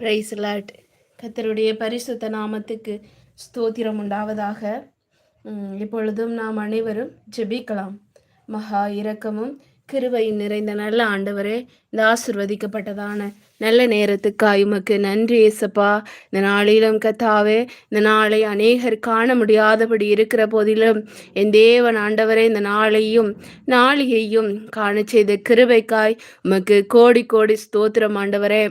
Price lot கத்தருடைய பரிசுத்த நாமத்துக்கு ஸ்தோத்திரம் உண்டாவதாக. இப்பொழுதும் நாம் அனைவரும் ஜெபிக்கலாம். மகா இரக்கமும் கிருபையும் நிறைந்த நல்ல ஆண்டவரே இந்த ஆசிர்வதிக்கப்பட்டதான நல்ல நேரத்துக்காய் உமக்கு நன்றி ஏசப்பா. இந்த நாளிலும் கத்தாவே இந்த நாளை அநேகர் காண முடியாதபடி இருக்கிற போதிலும் என் தேவன் ஆண்டவரே இந்த நாளையும் நாளிகையும் காண செய்த கிருபைக்காய் உமக்கு கோடி கோடி ஸ்தோத்திரம் ஆண்டவரே.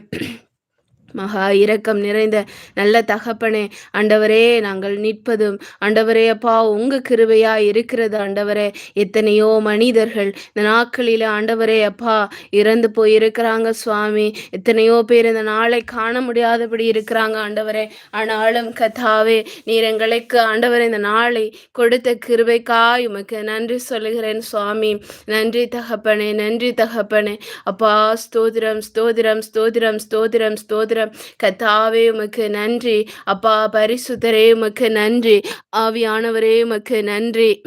மகா இரக்கம் நிறைந்த நல்ல தகப்பனே ஆண்டவரே நாங்கள் நிற்பதும் ஆண்டவரே அப்பா உங்க கிருபையா இருக்கிறது ஆண்டவரே. எத்தனையோ மனிதர்கள் இந்த நாட்களில் ஆண்டவரே அப்பா இறந்து போய் இருக்கிறாங்க சுவாமி. எத்தனையோ பேர் இந்த நாளை காண முடியாதபடி இருக்கிறாங்க ஆண்டவரே. ஆனாலும் கத்தாவே நீர் எங்களுக்கு ஆண்டவரே இந்த நாளை கொடுத்த கிருபைக்காய் உமக்கு நன்றி சொல்லுகிறேன் சுவாமி. நன்றி தகப்பனே நன்றி தகப்பனே. அப்பா ஸ்தோதிரம் ஸ்தோதிரம் ஸ்தோதிரம் ஸ்தோதிரம் ஸ்தோதிரம் கத்தாவே உமக்கு நன்றி. அப்பா பரிசுத்தரே உமக்கு நன்றி. ஆவியானவரே உமக்கு நன்றி.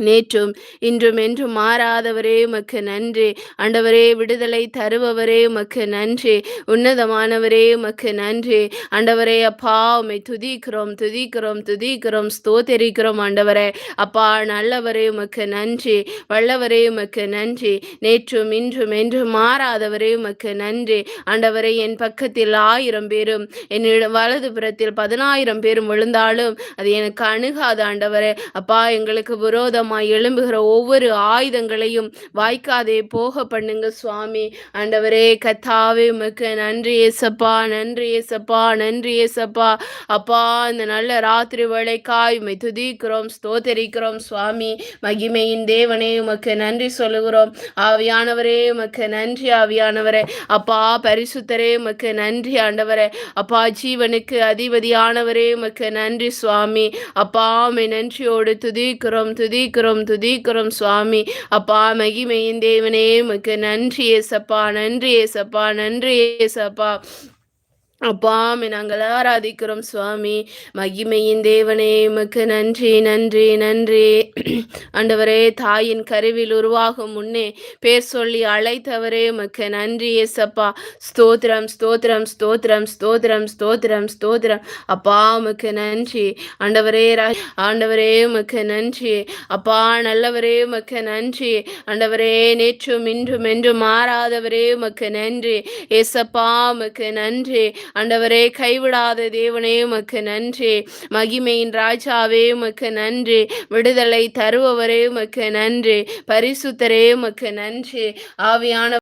நேற்றும் இன்றும் என்றும் மாறாதவரே உமக்கு நன்றி. ஆண்டவரே விடுதலை தருபவரே உமக்கு நன்றி. உன்னதமானவரே உமக்கு நன்றி. ஆண்டவரே அப்பா உமை துதிக்கிறோம் துதிக்கிறோம் துதிக்கிறோம் ஸ்தோத்தரிக்கிறோம் ஆண்டவரே. அப்பா நல்லவரே உமக்கு நன்றி. வல்லவரே உமக்கு நன்றி. நேற்றும் இன்றும் என்றும் மாறாதவரே உமக்கு நன்றி. ஆண்டவரே என் பக்கத்தில் ஆயிரம் பேரும் என்னிடம் வலது புறத்தில் பதினாயிரம் பேரும் விழுந்தாலும் அது எனக்கு அணுகாத ஆண்டவரே. அப்பா எங்களுக்கு விரோதமாய் எழும்புகிற ஒவ்வொரு ஆயுதங்களையும் வாய்க்காதே போக பண்ணுங்க சுவாமி. ஆண்டவரே கத்தாவே உமக்கு நன்றி ஏசப்பா நன்றி ஏசப்பா நன்றி ஏசப்பா. அப்பா இந்த நல்ல ராத்திரி வேலைக்காய் உமை துதிக்கிறோம் ஸ்தோத்தரிக்கிறோம் சுவாமி. மகிமையின் தேவனே உமக்கு நன்றி சொல்லுகிறோம். ஆவியானவரே உமக்கு நன்றி ஆவியானவரே. அப்பா பரிசுத்தரே உமக்கு நன்றி ஆண்டவரே. அப்பா ஜீவனுக்கு அதிபதியானவரே உமக்கு நன்றி சுவாமி. அப்பா உமை நன்றியோடு துதிக்கிறோம். துதிக்கிறோம் துதிக்கிறோம் சுவாமி. அப்பா மகிமையின் தேவனே உமக்கு நன்றி ஏசப்பா நன்றி ஏசப்பா நன்றி ஏசப்பா. அப்பாமே நாங்கள் ஆராதிக்கிறோம் சுவாமி. மகிமையின் தேவனே உமக்கு நன்றி நன்றி நன்றி. ஆண்டவரே தாயின் கருவில் உருவாகும் முன்னே பேர் சொல்லி அழைத்தவரே உமக்கு நன்றி எசப்பா ஸ்தோத்திரம் ஸ்தோத்திரம் ஸ்தோத்திரம் ஸ்தோத்திரம் ஸ்தோத்திரம் ஸ்தோத்திரம். அப்பா உமக்கு நன்றி. ஆண்டவரே ஆண்டவரே உமக்கு நன்றி. அப்பா நல்லவரே உமக்கு நன்றி. ஆண்டவரே நேற்றும் இன்றும் என்றும் மாறாதவரே உமக்கு நன்றி. ஏசப்பா உமக்கு நன்றி. ஆண்டவரே கைவிடாத தேவனே உமக்கு நன்றி. மகிமையின் ராஜாவே உமக்கு நன்றி. விடுதலை தருபவரே உமக்கு நன்றி. பரிசுத்தரே உமக்கு நன்றி. ஆவியான